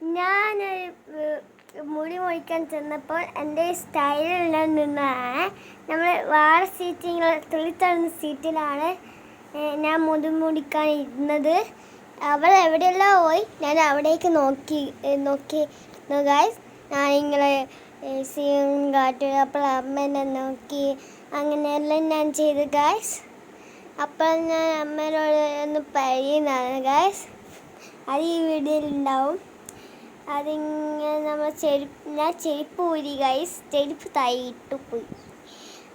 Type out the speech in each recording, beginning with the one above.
ഞാൻ മുടി മുഴിക്കാൻ ചെന്നപ്പോൾ എന്റെ സ്റ്റൈലിലാണ് നിന്നാണ് നമ്മൾ വാറ സീറ്റിങ്ങൾ തുള്ളിത്തള്ളുന്ന സീറ്റിലാണ് ഞാൻ മുടി മുടിക്കാൻ ഇരുന്നത്. അവൾ എവിടെയെല്ലാം പോയി ഞാൻ അവിടേക്ക് നോക്കി നോക്കി ഗായ്സ് ഞാൻ ഇങ്ങനെ സീൻ കാട്ടി അപ്പോൾ അമ്മേനെ നോക്കി അങ്ങനെയെല്ലാം ഞാൻ ചെയ്തു ഗായ്സ് അപ്പോൾ ഞാൻ അമ്മേനോട് ഒന്ന് പറയുന്നതാണ് ഗായ്സ് അത് ഈ വീഡിയോയിൽ ഉണ്ടാവും. അതിങ്ങനെ നമ്മൾ ചെരുപ്പ് ഞാൻ ചെരുപ്പ് ഊരി ഗൈസ് ചെരുപ്പ് തൈയിട്ട് പോയി.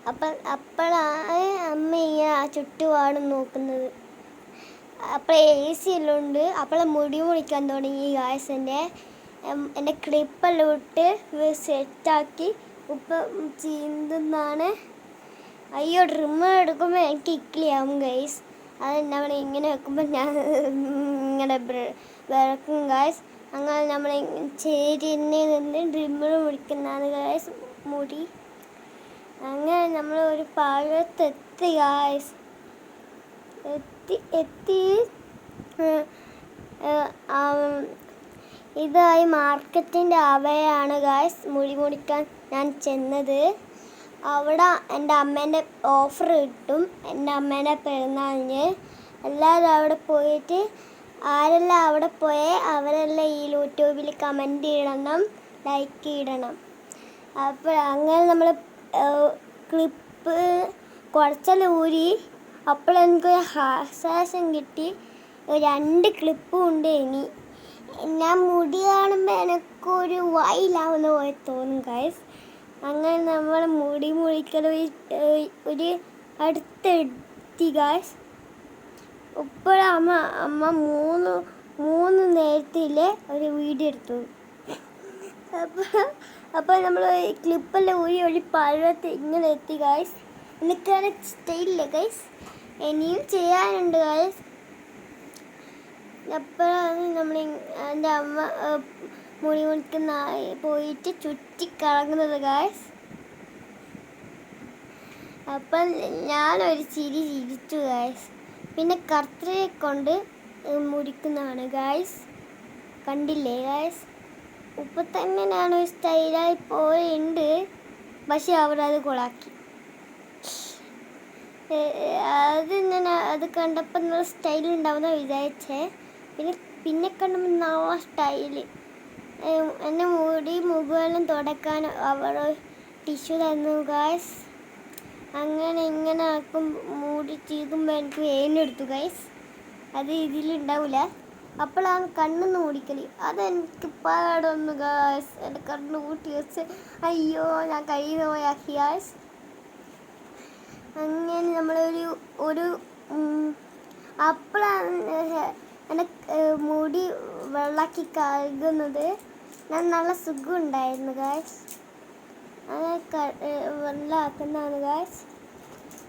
അപ്പം അപ്പോഴാണ് അമ്മ ഇങ്ങനെ ആ ചുറ്റുപാടും നോക്കുന്നത്. അപ്പോൾ എ സി എല്ലാം ഉണ്ട് അപ്പോൾ മുടി മുറിക്കാൻ തുടങ്ങി ഗായസ് എന്റെ എന്റെ ക്ലിപ്പെല്ലാം ഇട്ട് സെറ്റാക്കി ഇപ്പം ചീന്തുന്നാണ് അയ്യോ ട്രിമ്മർ എടുക്കുമ്പോൾ എനിക്ക് ഇക്ലിയാവും ഗൈസ് അത് നമ്മൾ ഇങ്ങനെ വെക്കുമ്പോൾ ഞാൻ ഇങ്ങനെ വിറക്കും ഗൈസ് അങ്ങനെ നമ്മൾ ചേരിന്നെ നിന്ന് ഡ്രിമ്മർ മുടിക്കുന്നതാണ് ഗായസ് മുടി. അങ്ങനെ നമ്മൾ ഒരു പാഴത്തെത്തി ഗായസ് എത്തി എത്തി. ഇതായി മാർക്കറ്റിന്റെ അവയാണ് ഗായ്സ് മുടി മുടിക്കാൻ ഞാൻ ചെന്നത്. അവിടെ എന്റെ അമ്മേന്റെ ഓഫർ കിട്ടും. എന്റെ അമ്മേന്റെ പെരുന്നാളിന്. എല്ലാവരും അവിടെ പോയിട്ട് ആരെല്ലാം അവിടെ പോയേ അവരെല്ലാം ഈ യൂട്യൂബിൽ കമന്റ് ഇടണം ലൈക്ക് ഇടണം. അപ്പോൾ അങ്ങനെ നമ്മൾ ക്ലിപ്പ് കുറച്ചെല്ലാം ഊരി അപ്പോൾ എനിക്കൊരു ആശ്വാസം കിട്ടി. രണ്ട് ക്ലിപ്പും ഉണ്ട് ഇനി. ഞാൻ മുടി കാണുമ്പോൾ എനിക്കൊരു വൈലാവുന്ന പോലെ തോന്നും ഗൈസ് അങ്ങനെ നമ്മൾ മുടി മുടിക്കൽ ഒരു അടുത്തെത്തി ഗൈസ് ഇപ്പോഴും അമ്മ അമ്മ മൂന്ന് മൂന്ന് നേരത്തിലെ ഒരു വീഡിയോ എടുത്തു. അപ്പോൾ അപ്പോൾ നമ്മൾ ക്ലിപ്പെല്ലാം ഊരി ഒരു പഴത്ത് ഇങ്ങനെ എത്തി ഗൈസ് എനിക്കാണ് സ്റ്റൈലില്ല ഗൈസ് ഇനിയും ചെയ്യാനുണ്ട് ഗൈസ് അപ്പോഴാണ് നമ്മൾ എന്റെ അമ്മ മുടി മുടിക്കുന്ന പോയിട്ട് ചുറ്റി കറങ്ങുന്നത് ഗായ്സ് അപ്പം ഞാനൊരു ചിരി ചിരിച്ചു ഗായ്സ് പിന്നെ കർത്തരെ കൊണ്ട് മുരിക്കുന്നതാണ്. ഗായ്സ് കണ്ടില്ലേ? ഗായ്സ് ഉപ്പ തന്നെയാണ് ഞാനൊരു സ്റ്റൈലായി പോയുണ്ട്. പക്ഷെ അവരത് കൊളാക്കി. അത് ഞാൻ അത് കണ്ടപ്പോൾ നല്ല സ്റ്റൈൽ ഉണ്ടാവുന്ന വിചാരിച്ചേ. പിന്നെ പിന്നെ കണ്ടപ്പോൾ നല്ല സ്റ്റൈൽ എന്റെ മുടി മുഖമെല്ലാം തുടക്കാൻ അവർ ടിഷ്യൂ തന്നു. ഗായ്സ് അങ്ങനെ ഇങ്ങനെ ആക്കും മൂടി ചീകുമ്പോൾ എനിക്ക് വേനെടുത്തു ഗൈസ് അത് ഇതിലുണ്ടാവില്ല അപ്പോഴാണ് കണ്ണൊന്ന് ഓടിക്കൽ അതെനിക്ക് പാടൊന്നു ഗാസ് എന്റെ കണ്ണ് കൂട്ടി വെച്ച്. അയ്യോ ഞാൻ കഴിയുന്ന പോയ ഹിയാസ് അങ്ങനെ നമ്മളൊരു ഒരു അപ്പോഴാണ് എന്റെ മുടി വെള്ളാക്കി കഴുകുന്നത്. ഞാൻ നല്ല സുഖം ഉണ്ടായിരുന്നു ഗായ്സ് അങ്ങനെ ക- ഏഹ്, വെള്ളമാക്കുന്നതാണ് ഗായ്സ്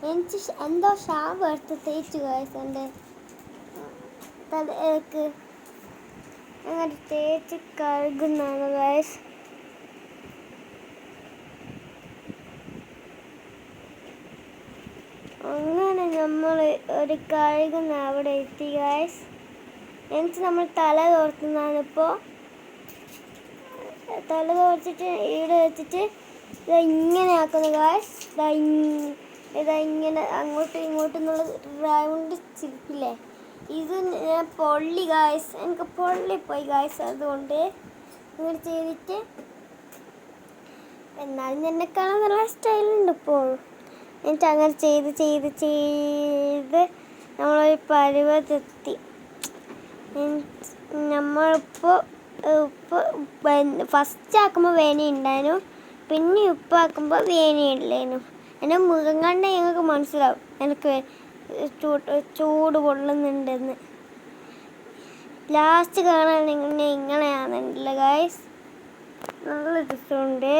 എനിക്ക് എന്തോ ഷാമ്പ് എടുത്ത് തേച്ചു ഗായ്സ് എന്റെ തലക്ക് അങ്ങനെ തേച്ച് കഴുകുന്നതാണ് ഗായ്സ് അങ്ങനെ നമ്മൾ ഒരു കഴുകുന്ന അവിടെ എത്തി ഗായ്സ് എന്നിട്ട് നമ്മൾ തല തോർത്തുന്നതാണ് ഇപ്പോൾ തല തോർത്തിട്ട് ഇവിടെ വെച്ചിട്ട് ഇതാ ഇങ്ങനെ ആക്കുന്നു ഗായ്സ് ഇതാ ഇങ്- ഇതാ ഇങ്ങനെ അങ്ങോട്ടും ഇങ്ങോട്ടും എന്നുള്ള റൗണ്ട് ചിരിപ്പില്ലേ? ഇത് ഞാൻ പൊള്ളി ഗായ്സ് എനിക്ക് പൊള്ളിപ്പോയി ഗായ്സ് അതുകൊണ്ട് ഇങ്ങനെ ചെയ്തിട്ട് എന്നാലും എന്നെ കാണാൻ നല്ല സ്റ്റൈലുണ്ട് ഇപ്പോൾ എന്നിട്ട് അങ്ങനെ ചെയ്ത് ചെയ്ത് ചെയ്ത് നമ്മളൊരു പരുവതെത്തി. നമ്മളിപ്പോൾ ഇപ്പോൾ ഫസ്റ്റ് ആക്കുമ്പോൾ വേന ഉണ്ടായിരുന്നു പിന്നെ ഉപ്പാക്കുമ്പോൾ വേനയില്ലേനു എന്റെ മുഖം കണ്ട ഞങ്ങൾക്ക് മനസ്സിലാവും. എനിക്ക് ചൂട് ചൂട് കൊള്ളുന്നുണ്ടെന്ന് ലാസ്റ്റ് കാണാൻ ഇങ്ങനെ ഇങ്ങനെയാണെന്നില്ല ഗായ്സ് നല്ല രസമുണ്ട്.